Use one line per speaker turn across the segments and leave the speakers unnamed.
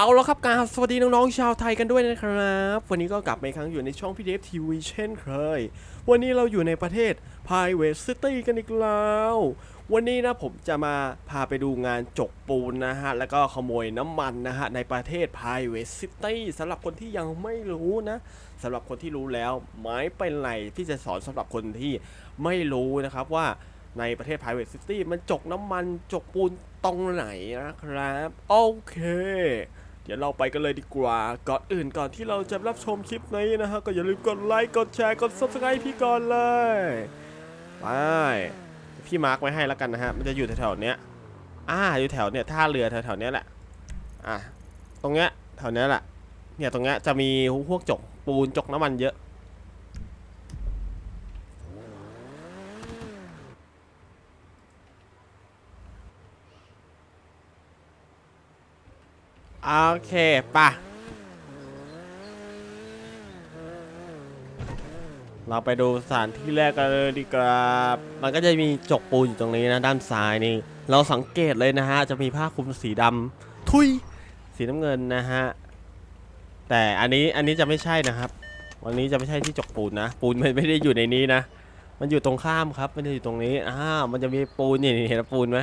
เอาล้วครับการสวัสดีน้องๆชาวไทยกันด้วยนะครับ วันนี้ก็กลับมาอีกครั้งอยู่ในช่อง PDF TV เช่นเคย วันนี้เราอยู่ในประเทศ Private City กันอีกแล้ว วันนี้นะผมจะมาพาไปดูงานจกปูนนะฮะ แล้วก็ขโมยน้ำมันนะฮะ ในประเทศ Private City สำหรับคนที่ยังไม่รู้นะสำหรับคนที่รู้แล้วไม่เป็นไรที่จะสอนสำหรับคนที่ไม่รู้นะครับว่าในประเทศ Private City มันจกน้ำมันจกปูนตรงไหนนะครับ โอเค เดี๋ยวเราไปกันเลยดีกว่า ก่อนอื่นก่อนที่เราจะรับชมคลิปนี้นะฮะก็อย่าลืมกดไลค์กดแชร์กด Subscribe พี่ก่อนเลยไปพี่มาร์กไว้ให้แล้วกันนะฮะมันจะอยู่แถวๆเนี้ยอ่าอยู่แถวเนี้ยท่าเรือแถวๆเนี้ยแหละอะตรงเนี้ยแถวเนี้ยแหละเนี่ยตรงเนี้ยจะมีพวกจกปูนจกน้ำมันเยอะ โอเคปะเราไปดูสถานที่แรกกันเลยดีกว่ามันก็จะมีจกปูนอยู่ตรงนี้นะด้านซ้ายนี่ เราสังเกตเลยนะฮะ จะมีผ้าคลุมสีดำทุย สีน้ำเงินนะฮะ แต่อันนี้อันนี้จะไม่ใช่นะครับ วันนี้จะไม่ใช่ที่จกปูนนะ ปูนมันไม่ได้อยู่ในนี้นะ มันอยู่ตรงข้ามครับ มันจะอยู่ตรงนี้ อ่า มันจะมีปูนนี่เห็นปูนไหม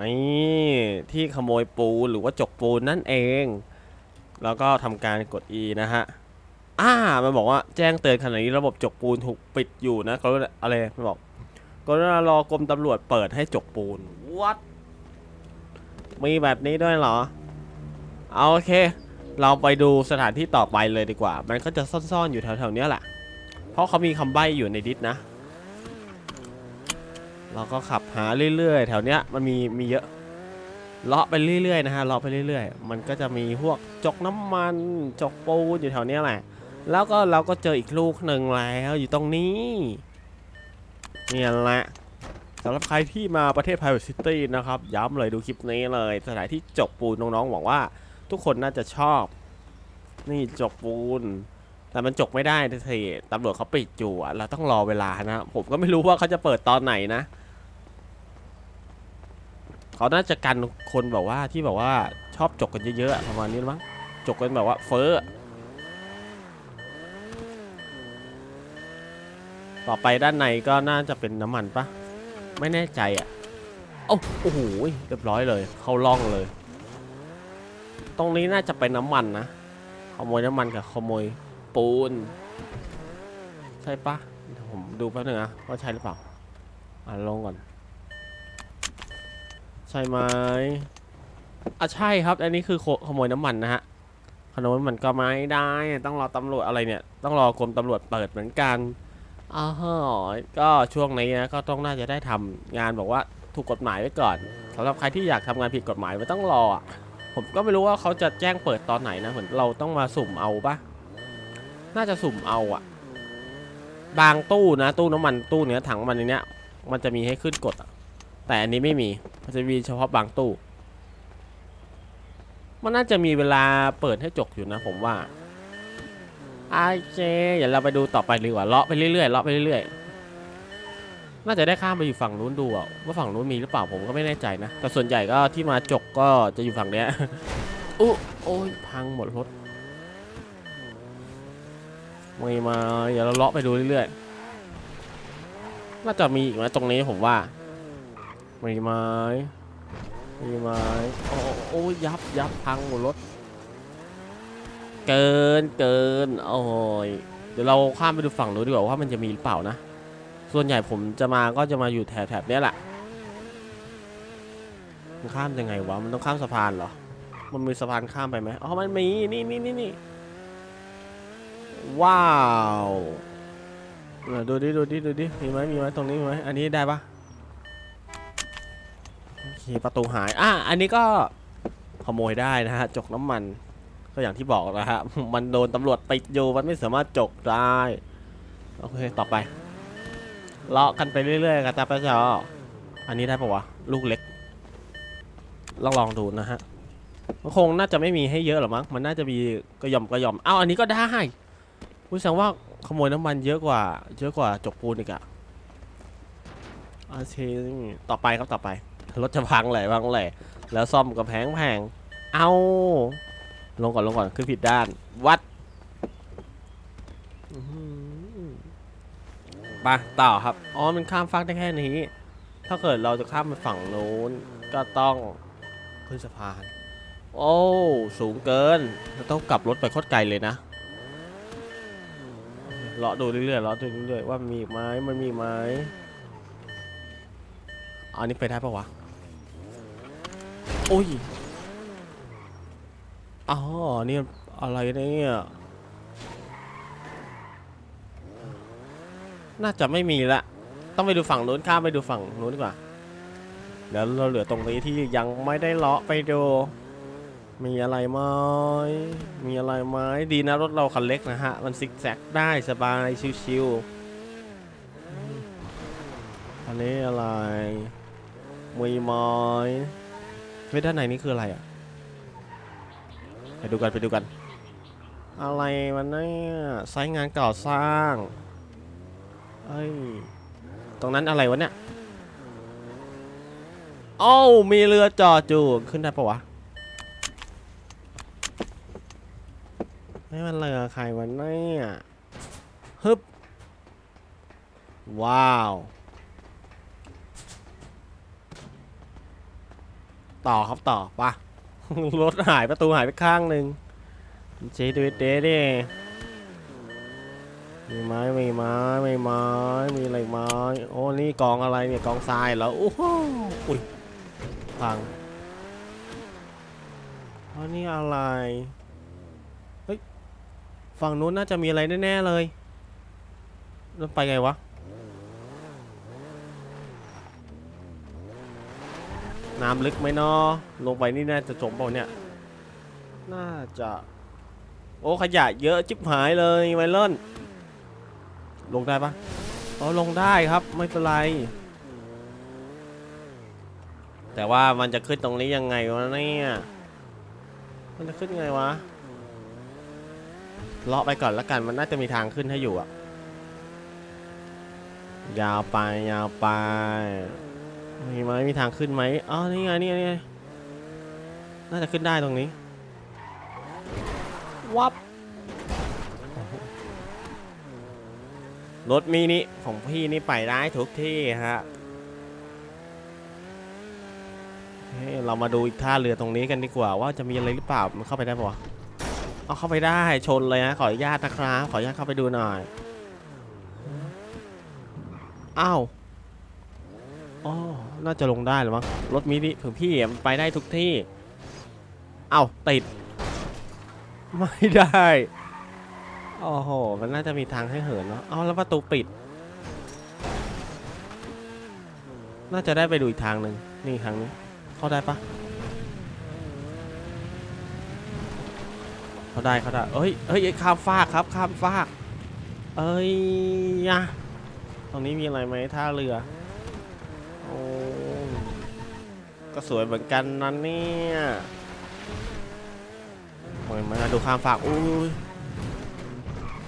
นี่ที่ขโมยปูหรือว่าจกปูนนั่นเอง แล้วก็ทำการกด E นะฮะอ่ามันบอกว่าแจ้งเตือนขณะนี้ระบบจกปูนถูกปิดอยู่นะก็อะไรมันบอกกรุณารอกรมตำรวจเปิดให้จกปูนวัดมีแบบนี้ด้วยเหรอเอาโอเค เราไปดูสถานที่ต่อไปเลยดีกว่า มันก็จะซ่อนๆอยู่แถวๆเนี้ยแหละ เพราะเขามีคำใบ้อยู่ในดิสนะ เราก็ขับหาเรื่อย ๆ แถวเนี้ยมันมีมีเยอะเลาะไปเรื่อยๆนะฮะเลาะไปเรื่อย ๆ มันก็จะมีพวกจกน้ำมันจกปูนอยู่แถวเนี้ยแหละ แล้วก็เราก็เจออีกลูกหนึ่งแล้วอยู่ตรงนี้เนี่ยแหละสำหรับใครที่มาประเทศ Private City นะครับ ย้ำเลยดูคลิปนี้เลย สถานที่จกปูนน้องๆหวังว่า ทุกคนน่าจะชอบ นี่จกปูน แต่มันจกไม่ได้ทีตำรวจเขาปิดอยู่เราต้องรอเวลานะ ผมก็ไม่รู้ว่าเขาจะเปิดตอนไหนนะ เขาน่าจะกันคนแบบว่าที่แบบว่าชอบจกกันเยอะๆประมาณนี้มั้งจกกันแบบว่าเฟ้อต่อไปด้านในก็น่าจะเป็นน้ำมันปะไม่แน่ใจอะโอ้โอ้โหเรียบร้อยเลย เข้าล่องเลย ตรงนี้น่าจะเป็นน้ำมันนะขโมยน้ำมันกับขโมยปูน ใช่ปะผมดูแป๊บนึงนะว่าใช่หรือเปล่าอ่านลงก่อน ใช่ไหมอะใช่ครับ อันนี้คือโคขโมยน้ำมันนะฮะ ขโมยน้ำมันก็ไม่ได้ ต้องรอตำรวจอะไรเนี่ย ต้องรอกรมตำรวจเปิดเหมือนกันอ้าวก็ช่วงนี้นะก็ต้องน่าจะได้ทำงานบอกว่าถูกกฎหมายไว้ก่อนสำหรับใครที่อยากทำงานผิดกฎหมายไม่ต้องรออะผมก็ไม่รู้ว่าเขาจะแจ้งเปิดตอนไหนนะเหมือนเราต้องมาสุ่มเอาปะน่าจะสุ่มเอาอะบางตู้นะ ตู้น้ำมันตู้เนี้ยถังน้ำมันในเนี้ยมันจะมีให้ขึ้นกดอะ แต่อันนี้ไม่มี มันจะมีเฉพาะบางตู้ มันน่าจะมีเวลาเปิดให้จกอยู่นะผมว่าโอเคเดี๋ยวเราไปดูต่อไปดีกว่าเลาะไปเรื่อยๆเลาะไปเรื่อยๆ น่าจะได้ข้ามไปอยู่ฝั่งนู้นดูอะว่าฝั่งนู้นมีหรือเปล่าผมก็ไม่แน่ใจนะ แต่ส่วนใหญ่ก็ที่มาจกก็จะอยู่ฝั่งเนี้ยอุ๊โอ้ยพังหมดรถไม่มาเดี๋ยวเราเลาะไปดูเรื่อยๆ น่าจะมีอีกนะตรงนี้ผมว่า มีไม้ มีไม้ โอ้โอ้ยยับยับพังหมดรถ เกินเกิน โอ้ย เดี๋ยวเราข้ามไปดูฝั่งนู้นดีกว่าว่ามันจะมีหรือเปล่านะ ส่วนใหญ่ผมจะมาก็จะมาอยู่แถบแถบนี้แหละมันข้ามยังไงวะ มันต้องข้ามสะพานเหรอ มันมีสะพานข้ามไปไหมอ๋อ มันมี นี่นี่นี่นี่ว้าว ดูดิ ดูดิ ดูดิ มีไหมมีไหมตรงนี้มีไหมอันนี้ได้ปะ เคประตูหาย อะอันนี้ก็ขโมยได้นะฮะ จกน้ำมัน ก็อย่างที่บอกนะฮะ มันโดนตำรวจปิดอยู่มันไม่สามารถจกได้ โอเค ต่อไป เลาะกันไปเรื่อยๆกันตาปะจออันนี้ได้ปะวะ ลูกเล็ก ลองลองดูนะฮะมันคงน่าจะไม่มีให้เยอะหรอมั้ง มันน่าจะมีกระยอมกระยอม อ้าว อันนี้ก็ได้ผู้แสดงว่าขโมยน้ำมันเยอะกว่า เยอะกว่าจกปูนอีกอะโอเคต่อไปครับต่อไป รถจะพังแหละพังแหละแล้วซ่อมกับแพงแพงเอาลงก่อนลงก่อนขึ้นผิดด้าน วัดไปต่อครับ อ๋อ มันข้ามฟากได้แค่นี้ ถ้าเกิดเราจะข้ามไปฝั่งโน้น ก็ต้องขึ้นสะพาน โอ้ สูงเกินเราต้องกลับรถไปโคตรไกลเลยนะเลาะดูเรื่อยๆเลาะดูเรื่อยๆว่ามีไหมมันมีไหมอันนี้ไปได้ปะวะ โอ้ยอ๋อนี่อะไรเนี่ย น่าจะไม่มีละ ต้องไปดูฝั่งนู้นข้ามไปดูฝั่งนู้นดีกว่า เดี๋ยวเราเหลือตรงนี้ที่ยังไม่ได้เลาะไปดู มีอะไรไหมมีอะไรไหมดีนะรถเราคันเล็กนะฮะ มันซิกแซกได้สบายชิวๆอันนี้อะไรมีไม้ เฮ้ยด้านในนี่คืออะไรอะ ไปดูกันไปดูกัน อะไรมันเนี่ยไซต์งานก่อสร้างเอ้ย ตรงนั้นอะไรวะเนี่ยโอ้าวมีเรือจอดอยู่ขึ้นได้ปะวะไม่มันเรือใครวะเนี่ยฮึบ ว้าว ต่อครับต่อปะรถหายประตูหายไปข้างหนึ่งเจดูเดเด้มีไม้มีไม้มีไม้มีอะไรไม้โอ้นี่กองอะไรเนี่ยกองทรายเหรอโอ้โหอุ้ยพังอ๋อนี่อะไรเฮ้ยฝั่งนู้นน่าจะมีอะไรแน่ๆเลยแล้วไปไงวะ น้ำลึกไหมเนาะลงไปนี่น่าจะจมเปล่าเนี่ย น่าจะ โอ้ขยะเยอะจิบหายเลยไวเล่นลงได้ปะอ๋อลงได้ครับไม่เป็นไร แต่ว่ามันจะขึ้นตรงนี้ยังไงวะเนี่ยมันจะขึ้นไงวะเลาะไปก่อนแล้วกันมันน่าจะมีทางขึ้นให้อยู่อะยาวไปยาวไป มีไหมมีทางขึ้นไหมอ๋อนี่ไงนี่ไงนี่ไงน่าจะขึ้นได้ตรงนี้ วับ รถมินิของพี่นี่ไปได้ทุกที่ฮะเฮ้ยเรามาดูอีกท่าเรือตรงนี้กันดีกว่า ว่าจะมีอะไรหรือเปล่า มันเข้าไปได้ปะวะเอาเข้าไปได้ชนเลยนะขออนุญาตนะครับ ขออนุญาตเข้าไปดูหน่อย อ้าว อ๋อ น่าจะลงได้หรือมั้ง รถมินิถึงพี่มันไปได้ทุกที่ เอ้าติด ไม่ได้ โอ้โห มันน่าจะมีทางให้เหินเนาะเอาแล้วประตูปิด น่าจะได้ไปดูอีกทางหนึ่งนี่ทางนี้ เข้าได้ปะเข้าได้เข้าได้เอ้ยเอ้ยข้ามฟากครับ ข้ามฟาก เอ้ยยะตรงนี้มีอะไรไหมท่าเรือ โอ้ก็สวยเหมือนกันนะเนี่ยโอ้ยมาดูข้ามฝากอุ้ย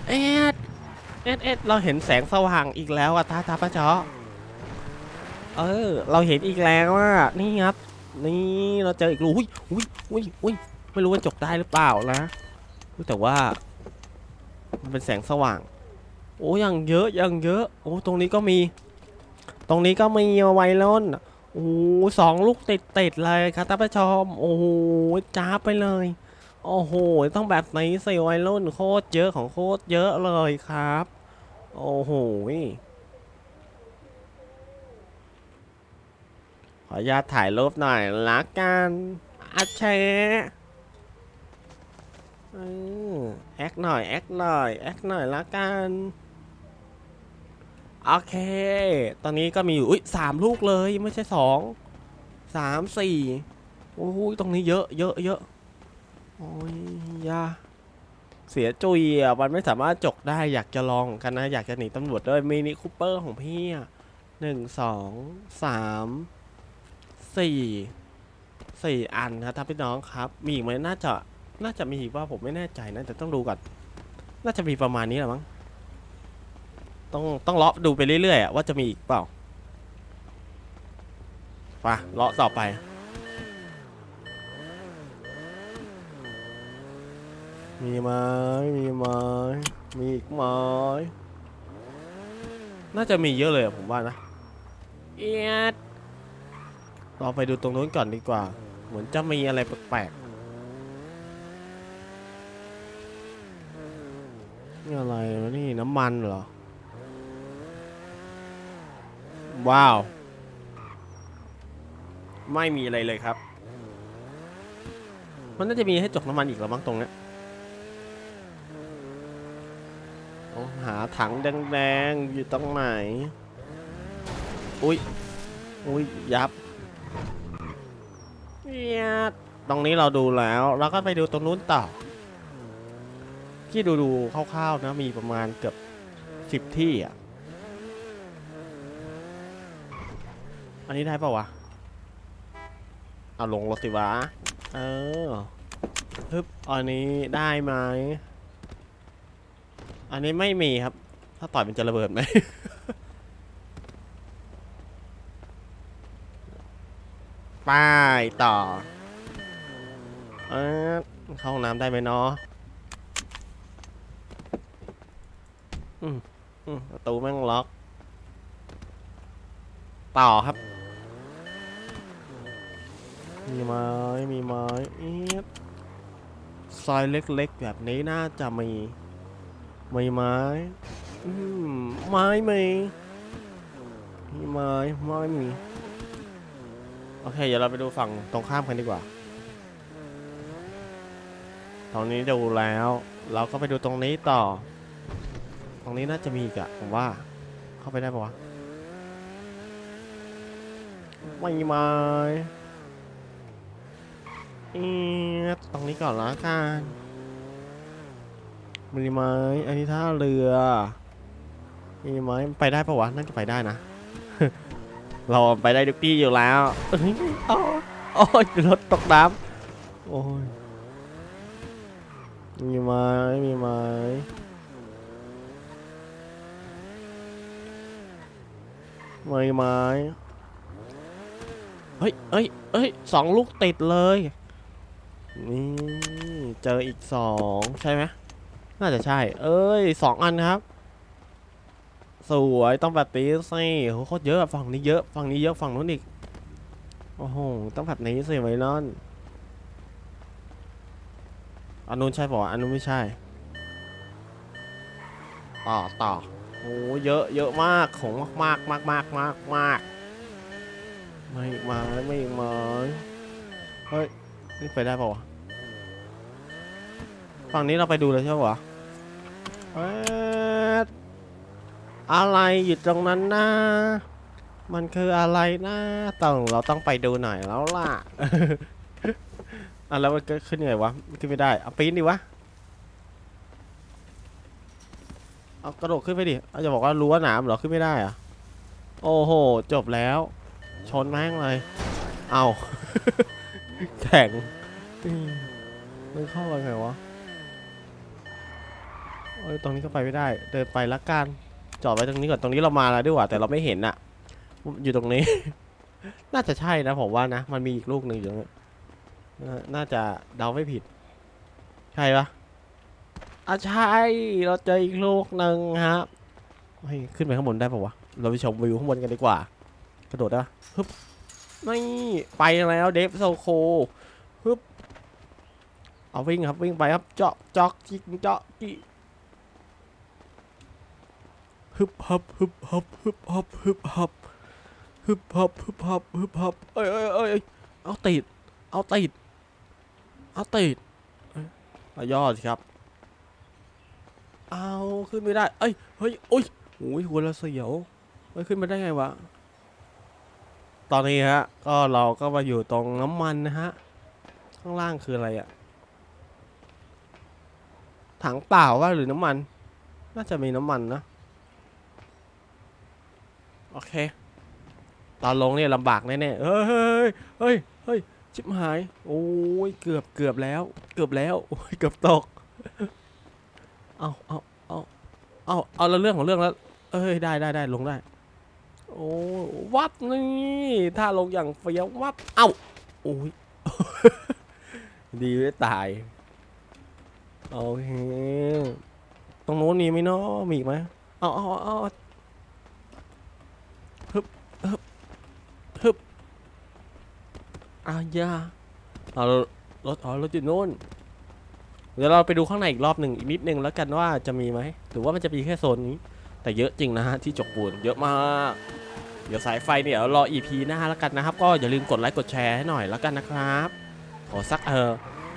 เอ็ดเอ็ดเอ็ดเราเห็นแสงสว่างอีกแล้วอะท่าท่าป้าจอเออ เราเห็นอีกแล้วว่านี่ครับนี่เราเจออีกรูอุ้ยอุ้ยอุ้ยอุ้ยไม่รู้ว่าจกได้หรือเปล่านะแต่ว่า มันเป็นแสงสว่าง โอ้ยังเยอะยังเยอะ โอ้ตรงนี้ก็มี ตรงนี้ก็มีไวรุ่นโอ้โหสองลูกติดติดๆเลยครับท่านผู้ชม โอ้โหจ้าไปเลย โอ้โห ต้องแบบไหนใส่ไวรุ่นโคตรเยอะของโคตรเยอะเลยครับ โอ้โหขออนุญาตถ่ายรูปหน่อยละกันอาเชแอคหน่อย แอคหน่อย แอคหน่อยละกัน โอเค ตอนนี้ก็มีอยู่ อุ้ยสามลูกเลย ไม่ใช่สองสามสี่โอ้ยตรงนี้เยอะเยอะเยอะโอ้ยยาเสียจุยอะมันไม่สามารถจกได้อยากจะลองกันนะ อยากจะหนีตำรวจด้วยมินิคูเปอร์ของพี่อะหนึ่งสองสามสี่สี่อันครับท่านพี่น้องครับ มีอีกไหมน่าจะน่าจะมีว่าผมไม่แน่ใจนะแต่ต้องดูก่อนน่าจะมีประมาณนี้แหละมั้ง ต้องต้องเลาะดูไปเรื่อยๆอะว่าจะมีอีกเปล่าไปเลาะต่อไป มีไหมมีไหมมีอีกไหมน่าจะมีเยอะเลยอะผมว่านะเอียดเราไปดูตรงนู้นก่อนดีกว่า เหมือนจะมีอะไรแปลกๆนี่อะไรวะนี่น้ำมันเหรอ ว้าว ไม่มีอะไรเลยครับ มันน่าจะมีให้จกน้ำมันอีกแล้วมั้งตรงเนี้ยต้องหาถังแดงๆ อยู่ตรงไหน อุ้ย อุ้ย ยับเนี่ยตรงนี้เราดูแล้ว เราก็ไปดูตรงนู้นต่อ ที่ดูๆคร่าวๆนะ มีประมาณเกือบสิบที่อะ อันนี้ได้ปะวะ เอาลงรถสิวะ เออฮึบอันนี้ได้ไหม อันนี้ไม่มีครับ ถ้าต่อยมันจะระเบิดไหมไป้ายต่อเออเข้าห้องน้ำได้ไหมเนาะอืมอืมประตูแม่งล็อก ต่อครับ มีไม้มีไม้เอียดซอยเล็กๆ แบบนี้น่าจะมีมีไม้อืมไม้มีมีไม้ไม้มีโอเคเดี๋ยวเราไปดูฝั่งตรงข้ามกันดีกว่าตรงนี้ดูแล้ว เราก็ไปดูตรงนี้ต่อ ตรงนี้น่าจะมีอีกอะผมว่า เข้าไปได้ปะวะไม่มีไม้ ตรงนี้ก่อนละกันมีไหมอันนี้ท่าเรือมีไหมไปได้ปะวะน่าจะไปได้นะ เราไปได้ทุกที่อยู่แล้วเอ้ยโอ้ยรถตกน้ำโอ้ยมีไหมมีไหมไม่ไหมเฮ้ยเฮ้ยเฮ้ยสองลูกติดเลย นี่เจออีกสองใช่ไหมน่าจะใช่ เอ้ยสองอันครับ สวยต้องแบบนี้สิโหโคตรเยอะฝั่งนี้เยอะฝั่งนี้เยอะฝั่งนู้นอีกโอ้โหต้องแบบนี้สิไว้นอนอันนู้นใช่ป่ะอันนู้นไม่ใช่ ต่อต่อโอ้เยอะเยอะมากของมากมากมากมากมากไม่มาไม่มาเฮ้ย นี่ไปได้ป่าวะฝั่งนี้เราไปดูเลยใช่ป่ะเอ๊ะอะไรอยู่ตรงนั้นนะมันคืออะไรนะต้องเราต้องไปดูหน่อยแล้วล่ะ อะแล้วมันก็ขึ้นยังไงวะขึ้นไม่ได้เอาปีนดิวะเอากระโดดขึ้นไปดิเอาจะบอกว่ารั้วหนามเหรอขึ้นไม่ได้อะโอ้โหจบแล้ว ชนแม่งเลยเอา แข็งมมันเข้ากันไงวะเอ้ยตรงนี้ก็ไปไม่ได้ เดินไปละกัน จอดไว้ตรงนี้ก่อน ตรงนี้เรามาแล้วด้วยว่ะแต่เราไม่เห็นอะอยู่ตรงนี้ น่าจะใช่นะผมว่านะ มันมีอีกลูกหนึ่งอยู่ตรงนี้น่าน่าจะเดาไม่ผิด ใช่ปะอะใช่ เราเจออีกลูกหนึ่งครับเฮ้ยขึ้นไปข้างบนได้ปะวะ เราไปชมวิวข้างบนกันดีกว่า กระโดดได้ปะฮึบ นี่ไปแล้วเดฟโซโคฮึบเอาวิ่งครับวิ่งไปครับเจาะจอกจิกเจาะจิฮึบฮับฮึบฮับฮึบฮับฮึบฮับฮึบฮับฮึบฮับฮึบฮับเอ้ยเอ้ยเอ้ยเอาติดเอาติดเอาติดเอ้ยเอาย่อสิครับ เอาขึ้นไม่ได้ เอ้ยเฮ้ยโอ้ยโอ้ยหัวเราะเสียวเฮ้ยขึ้นมาได้ไงวะ ตอนนี้ฮะ ก็เราก็มาอยู่ตรงน้ำมันนะฮะ ข้างล่างคืออะไรอะถังเปล่าว่าหรือน้ำมัน น่าจะมีน้ำมันนะ โอเค ตอนลงเนี่ยลำบากแน่ๆเฮ้ย เฮ้ย เฮ้ย เฮ้ย ชิบหาย โอ้ย เกือบเกือบแล้ว เกือบแล้ว โอ้ย เกือบตก เอาเอาเอาเอาเอาแล้วเรื่องของเรื่องแล้ว เอ้ย ได้ได้ได้ลงได้ โอ้วับนี่ถ้าลงอย่างเฟี้ยววับเอ้าโอ้ยดีไม่ตายโอเคตรงโน้นมีไหมเนาะมีอีกไหมเอาเอาเอาเอาฮึบฮึบฮึบอายาเอารถอ๋อรถอยู่โน้นเดี๋ยวเราไปดูข้างในอีกรอบหนึ่งอีกนิดนึงแล้วกันว่าจะมีไหมหรือว่ามันจะมีแค่โซนนี้ แต่เยอะจริงนะฮะที่จกปูนเยอะมาก เดี๋ยวสายไฟเนี่ยเดี๋ยวรอ EP หน้าแล้วกันนะครับ ก็อย่าลืมกดไลค์กดแชร์ให้หน่อยแล้วกันนะครับ ขอสักเออ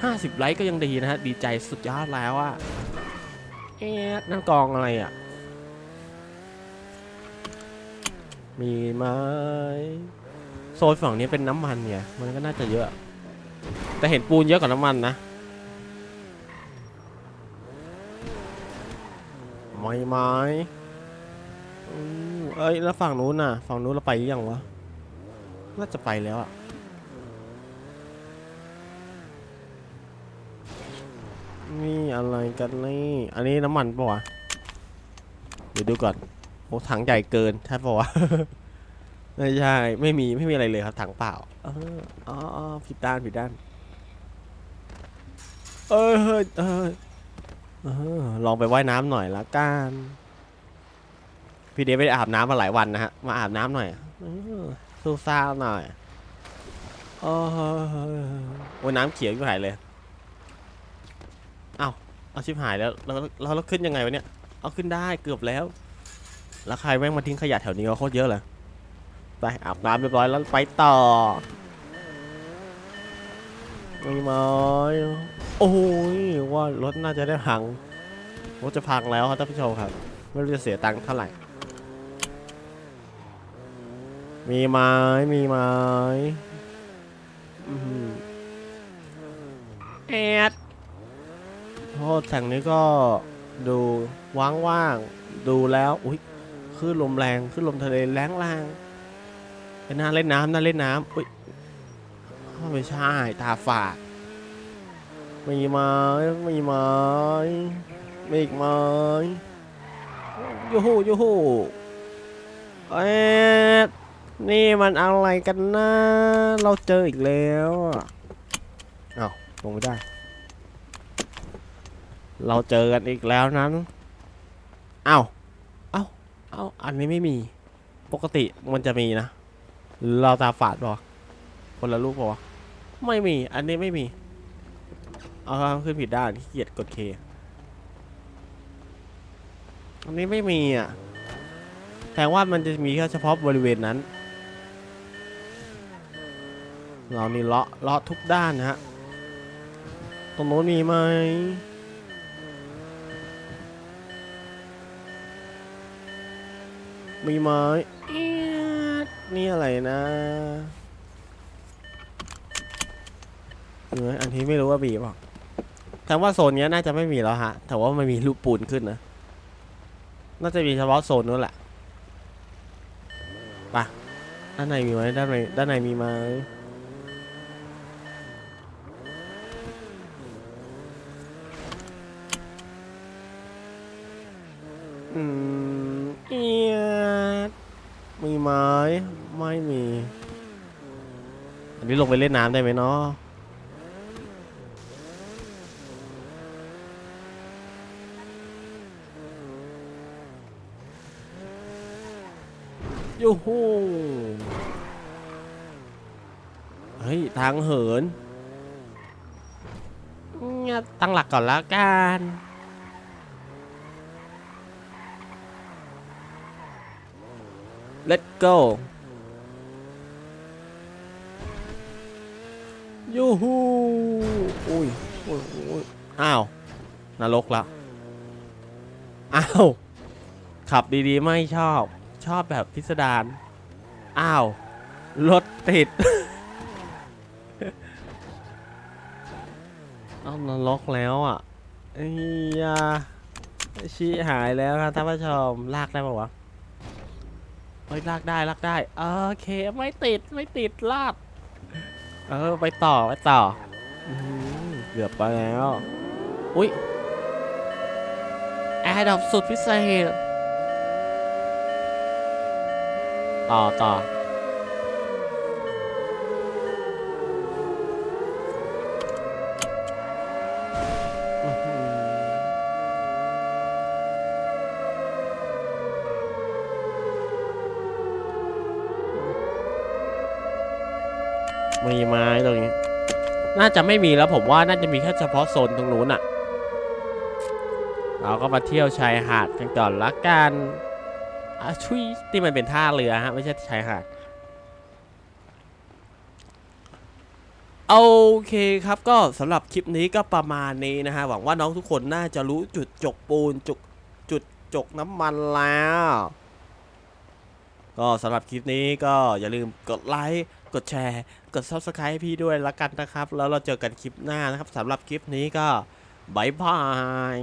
ห้าสิบไลค์ก็ยังดีนะฮะดีใจสุดยอดแล้วอะเอ๊ะนั่นกองอะไรอะมีไหมโซนฝั่งนี้เป็นน้ำมันเนี่ย มันก็น่าจะเยอะ แต่เห็นปูนเยอะกว่าน้ำมันนะไม้ไม้ เอ้ยแล้วฝั่งนู้นน่ะ ฝั่งนู้นเราไปหรือยังวะ น่าจะไปแล้วอะนี่อะไรกันนี่ อันนี้น้ำมันปะวะ เดี๋ยวดูก่อน โอ้ถังใหญ่เกินใช่ปะวะ ไม่ใช่ ไม่มี ไม่มีอะไรเลยครับ ถังเปล่า เอออ๋ออ๋อผิดด้านผิดด้าน เออเฮ้ยเออเออลองไปว่ายน้ำหน่อยละกัน พี่เดฟไปอาบน้ำมาหลายวันนะฮะ มาอาบน้ำหน่อยสู้ซ่าหน่อย โอ้โอ้ยน้ำเขียวอยู่หายเลย เอาเอาชิบหายแล้วแล้วแล้วแล้วขึ้นยังไงวะเนี่ย เอาขึ้นได้เกือบแล้ว แล้วใครแม่งมาทิ้งขยะแถวนี้วะโคตรเยอะเลย ไปอาบน้ำเรียบร้อยแล้วไปต่อไม่ไหมโอ้ยว่ารถน่าจะได้พังรถจะพังแล้วครับท่านผู้ชมครับ ไม่รู้จะเสียตังค์เท่าไหร่ มีไม้มีไม้อื้อหือแอดโทษแถงนี้ก็ดูว่างๆ ดูแล้ว อุ้ยคลื่นลมแรงคลื่นลมทะเลแรงแรงเป็นน่าเล่นน้ำน่าเล่นน้ำอุ้ยไม่ใช่ตาฝาดมีไม้มีไม้มีอีกไม้โยูฮูโยูฮูเอ๊ะ นี่มันอะไรกันนะ เราเจออีกแล้วอะอ้าวลงไม่ได้ เราเจอกันอีกแล้วนั้นอ้าวเอ้าเอ้าอันนี้ไม่มี ปกติมันจะมีนะ เราตาฝาดปะคนละลูกปะไม่มี อันนี้ไม่มี เอาขึ้นผิดด้านขี้เกียจกดเคอันนี้ไม่มีอะแต่ว่ามันจะมีแค่เฉพาะบริเวณนั้น เรานี่เลาะเลาะทุกด้านนะฮะตรงโน้นมีไหมมีไหมนี่อะไรนะเอออันนี้ไม่รู้ว่ามีเปล่าแต่ว่าโซนนี้น่าจะไม่มีแล้วฮะ แต่ว่ามันมีรูปปูนขึ้นนะ น่าจะมีเฉพาะโซนนู้นแหละไปะด้านในมีไหมด้านในด้านในมีไหมอืมเอียดมี ไหมไม่มี อันนี้ลงไปเล่นน้ำได้ไหมเนาะยูฮูเฮ้ย ทางเหินเนี่ยตั้งหลักก่อนแล้วกัน Let go ยูฮูอุ้ยอุ้ยอุ้ยอ้าว นรกแล้วอ้าว ขับดีๆ ไม่ชอบ ชอบแบบพิสดาร อ้าว รถติดเอานรกแล้วอะไอ้ยชี้หายแล้วครับท่านผู้ชม ลากได้ปะวะ เฮ้ยลากได้ลากได้โอเคไม่ติดไม่ติดลากเออไปต่อไปต่อออเกือบไปแล้วอุ้ยแอร์ดับสุดพิเศษต่อต่อ มีไม้ตรงนี้ น่าจะไม่มีแล้วผมว่าน่าจะมีแค่เฉพาะโซนตรงนู้นอะเราก็มาเที่ยวชายหาดกันก่อนละกันอะชุยที่มันเป็นท่าเรือฮะไม่ใช่ชายหาดโอเคครับก็สำหรับคลิปนี้ก็ประมาณนี้นะฮะหวังว่าน้องทุกคนน่าจะรู้จุดจกปูนจุดจุดจกน้ำมันแล้ว ก็สำหรับคลิปนี้ก็อย่าลืมกดไลค์ กดแชร์ กด subscribe ให้พี่ด้วยละกันนะครับ แล้วเราเจอกันคลิปหน้านะครับสำหรับคลิปนี้ก็บายบาย